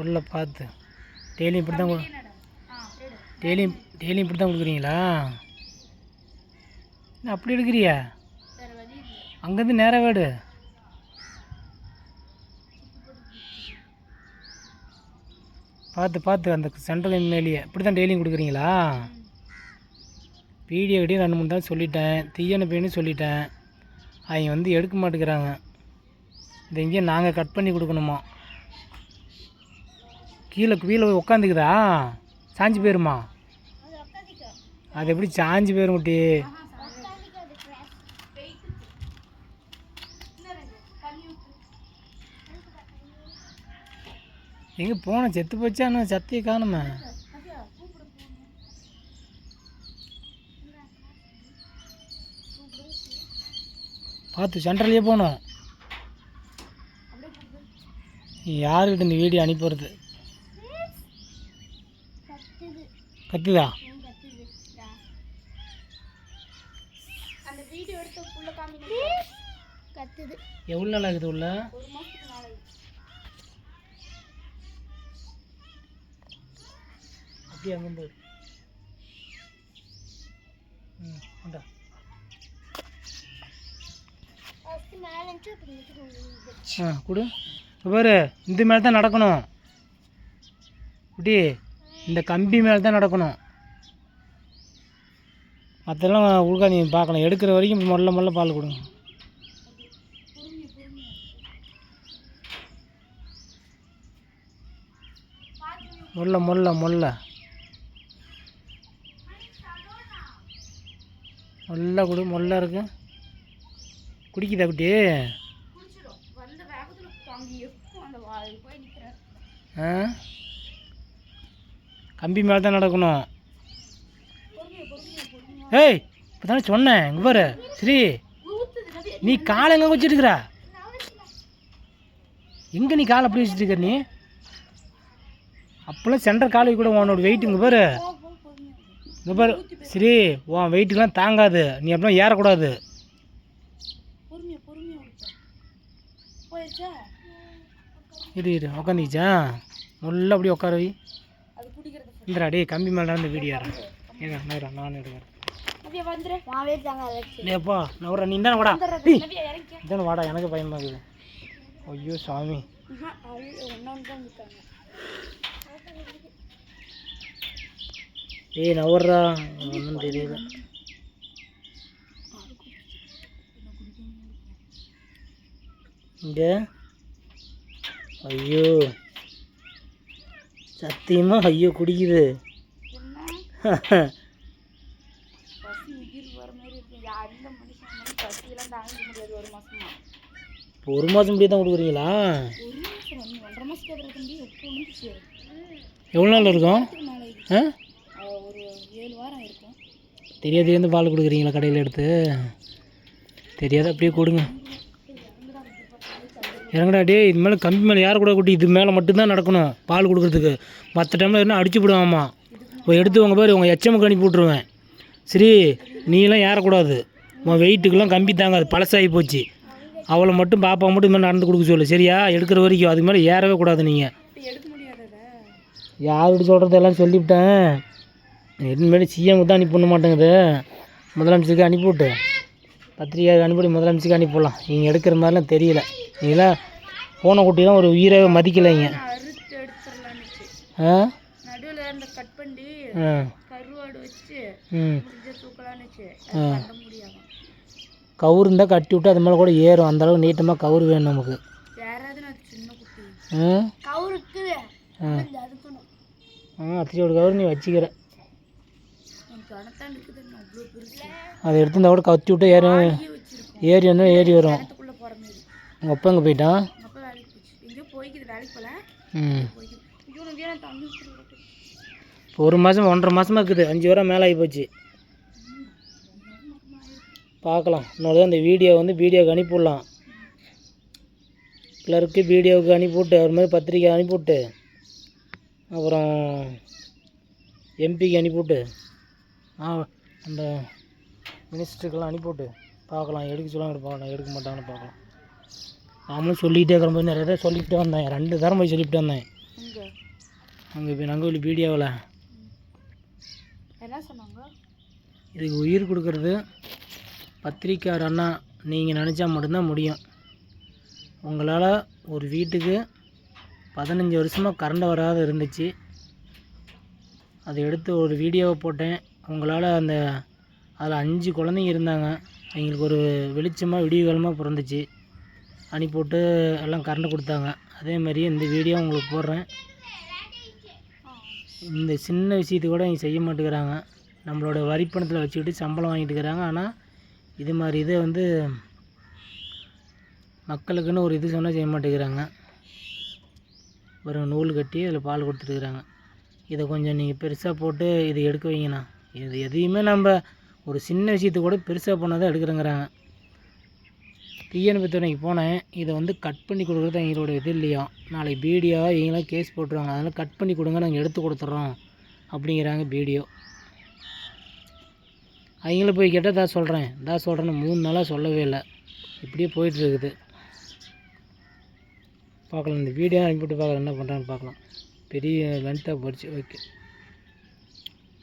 உள்ள பார்த்து. டெய்லியும் இப்படி தான் டெய்லியும் டெய்லியும் இப்படி தான் கொடுக்குறீங்களா? என்ன அப்படி எடுக்கிறியா? அங்கேருந்து நேராக வேடு. பார்த்து பார்த்து அந்த சென்ட்ரல் மேலேயே. இப்படி தான் டெய்லியும் கொடுக்குறீங்களா? வீடியோ கிட்டே ரெண்டு மூணு தான் சொல்லிட்டேன். தீயணைப்புன்னு சொல்லிட்டேன். அவங்க வந்து எடுக்க மாட்டேங்கிறாங்க. இந்த இங்கே நாங்கள் கட் பண்ணி கொடுக்கணுமா? கீழே கீழே உட்காந்துக்குதா சாஞ்சு போயிருமா? அது எப்படி சாஞ்சு போயிரும் குட்டி? எங்கே போன? செத்து போச்சா இன்னும் சத்தியை காணுமே. பார்த்து சென்ட்ரல்லே போகணும். யாருக்கிட்ட இந்த வீடியோ அனுப்புறது கத்துதா? எவ்வளோ நாள் ஆகுது உள்ள? ஒரு மாசத்துக்கு நாளை அப்படியே அங்கே ம் உண்டா ஆ கொடு. பாரு இந்த மேலே தான் நடக்கணும். இப்படி இந்த கம்பி மேலே தான் நடக்கணும். மற்றெல்லாம் உட்கா நீ பார்க்கலாம் எடுக்கிற வரைக்கும் முதல்ல முதல்ல பால் கொடுங்க. முல்ல முல்ல முல்ல. முல்ல கொடு முல்ல இருக்கு. குடிக்குதா குட்டி? குடிச்சிடும் வந்த வேகத்துல அங்க எப்போ அந்த வா- போய் நிக்கிறேன் ஆ கம்பி மேலே தான் நடக்கணும். ஏய் இப்போ தானே சொன்னேன் இங்கே பாரு ஸ்ரீ நீ காலை எங்கே வச்சுட்டு எங்கே நீ காலை அப்படி வச்சுட்டு இருக்க நீ? அப்போல்லாம் சென்டர் காலை கூட உன்னோட வெயிட் இங்கே பாரு. இங்கே பாரு ஸ்ரீ உன் வெயிட்டுக்கெலாம் தாங்காது. நீ அப்படிலாம் ஏறக்கூடாது. இரு இரு உக்காந்துக்கிச்சா? நல்லா அப்படியே உட்கார டேய் கம்பி மேலே இருந்து வீடியோ ஏங்க நான் எடுக்கிறேன் டேப்பா நவரா நீ தானே வாடா. இதானே வாடா எனக்கு பயமாக இருக்குது. ஐயோ சாமி. ஏய் நவர்றா ஒன்றும் தெரியல. இங்க. ஐயோ. சத்தியமா ஐயோ குடிக்குது. முடியாது ஒரு மாசமா. இப்போ ஒரு மாதம் இப்படியே தான் கொடுக்குறீங்களா? எவ்வளோ நாள் இருக்கும்? ஆ தெரியாது பால் கொடுக்குறீங்களா கடையில் எடுத்து? தெரியாது அப்படியே கொடுங்க. இறங்கடா டே இது மேலே கம்பி மேலே யார் கூட கூட்டி இது மேலே மட்டும்தான் நடக்கணும் பால் கொடுக்குறதுக்கு. மற்ற டைமில் என்ன அடிச்சு விடுவாம்மா இப்போ எடுத்து உங்கள் பேர் உங்கள் எச்சமுக்கு அனுப்பி விட்ருவேன் சரி நீலாம் ஏறக்கூடாது உன் வெயிட்டுக்கெல்லாம் கம்பி தாங்காது பழசாகி போச்சு. அவளை மட்டும் பாப்பா மட்டும் இது நடந்து கொடுக்க சொல்லு. சரியா? எடுக்கிற வரைக்கும் அதுக்கு மேலே ஏறவே கூடாது நீங்கள் இப்போ யார்கிட்ட சொல்கிறது எல்லாம் சொல்லிவிட்டேன் இனிமேல் சிஎம் தான் அனுப்பி பண்ண மாட்டேங்குது. முதலமைச்சருக்கு அனுப்பிவிட்டு பத்திரிகைக்கு அனுப்பி முதலமைச்சருக்கு அனுப்பிடலாம் நீங்கள் எடுக்கிற மாதிரிலாம் தெரியல. நீங்களாம் போன குட்டிலாம் ஒரு உயிராகவே மதிக்கலைங்க. ஆ நடுவில் இந்த கட் பண்ணி கருவாடு வச்சு கவுரு இருந்தால் கட்டி விட்டு அது மேலே கூட ஏறும். அந்த அளவுக்கு நீட்டமாக கவுரு வேணும் நமக்கு. ஆ? கவுருக்கு. ஆ. அதுக்கணும் ஆ அத்தி ஒரு கவுரு நீ வச்சுக்கிற. அதை எடுத்து இந்த கூட கத்தி விட்டு வச்சிருக்கோம் ஏறி வந்து ஏறி வரும். உங்கள் அப்பா எங்கே போயிட்டான் ம். இப்போ ஒரு மாதம் ஒன்றரை மாதமாக இருக்குது. அஞ்சு வாரம் மேலே ஆகி போச்சு. பார்க்கலாம். இன்னொரு அந்த வீடியோ வந்து வீடியோக்கு அனுப்பிவிடலாம் கிளருக்கு வீடியோவுக்கு அனுப்பிவிட்டு அவர் மாதிரி பத்திரிக்கை அனுப்பிவிட்டு அப்புறம் எம்பிக்கு அனுப்பிவிட்டு ஆ அந்த மினிஸ்டருக்கெல்லாம் அனுப்பிவிட்டு பார்க்கலாம். எடுக்க சொல்லுவாங்க பார்க்கலாம் எடுக்க மாட்டாங்கன்னு பார்க்கலாம். நாமளும் சொல்லிகிட்டே இருக்கிற போது நிறைய தடவை சொல்லிக்கிட்டே வந்தேன். ரெண்டு தரம் போய் சொல்லிக்கிட்டே வந்தேன். அங்கே நங்கவலி வீடியோவில் என்ன சொன்னாங்க? இதுக்கு உயிர் கொடுக்கறது பத்திரிக்கார் அண்ணா நீங்கள் நினச்சா மட்டும்தான் முடியும். உங்களால் ஒரு வீட்டுக்கு பதினஞ்சு வருஷமாக கரண்ட் வராத இருந்துச்சு. அதை எடுத்து ஒரு வீடியோவை போட்டேன். உங்களால் அந்த அதில் அஞ்சு குழந்தைங்க இருந்தாங்க. எங்களுக்கு ஒரு வெளிச்சமாக விடியகாலமாக பிறந்துச்சு. அனுப்பிவிட்டு எல்லாம் கரண்ட் கொடுத்தாங்க. அதே மாதிரி இந்த வீடியோ உங்களுக்கு போடுறேன். இந்த சின்ன விஷயத்தை கூட இங்கே செய்ய மாட்டேங்கிறாங்க. நம்மளோட வரிப்பணத்தில் வச்சுக்கிட்டு சம்பளம் வாங்கிட்டு இருக்கிறாங்க. ஆனால் இது மாதிரி இதை வந்து மக்களுக்குன்னு ஒரு இது சொன்னால் செய்ய மாட்டேங்கிறாங்க. ஒரு நூல் கட்டி அதில் பால் கொடுத்துருக்குறாங்க இதை கொஞ்சம் நீங்கள் பெருசாக போட்டு இதை எடுக்க வைங்கண்ணா. இது எதையுமே நம்ம ஒரு சின்ன விஷயத்தை கூட பெருசாக பண்ணால் தான் எடுக்கிறேங்கிறாங்க. தீயணைப்பு துறைக்கு போனேன். இதை வந்து கட் பண்ணி கொடுக்குறது எங்களோட இது இல்லையா? நாளைக்கு பீடியோ இவங்களாம் கேஸ் போட்டுருவாங்க. அதனால் கட் பண்ணி கொடுங்க நாங்கள் எடுத்து கொடுத்துட்றோம் அப்படிங்கிறாங்க பீடியோ அவங்கள போய் கேட்டால் தான் சொல்கிறேன் தான் சொல்கிறேன்னு மூணு நாளாக சொல்லவே இல்லை. இப்படியே போயிட்டுருக்குது பார்க்கலாம். இந்த வீடியோ அனுப்பிவிட்டு பார்க்கலாம். என்ன பண்ணுறான்னு பார்க்கலாம். பெரிய லென்த்தாக போயிடுச்சு ஓகே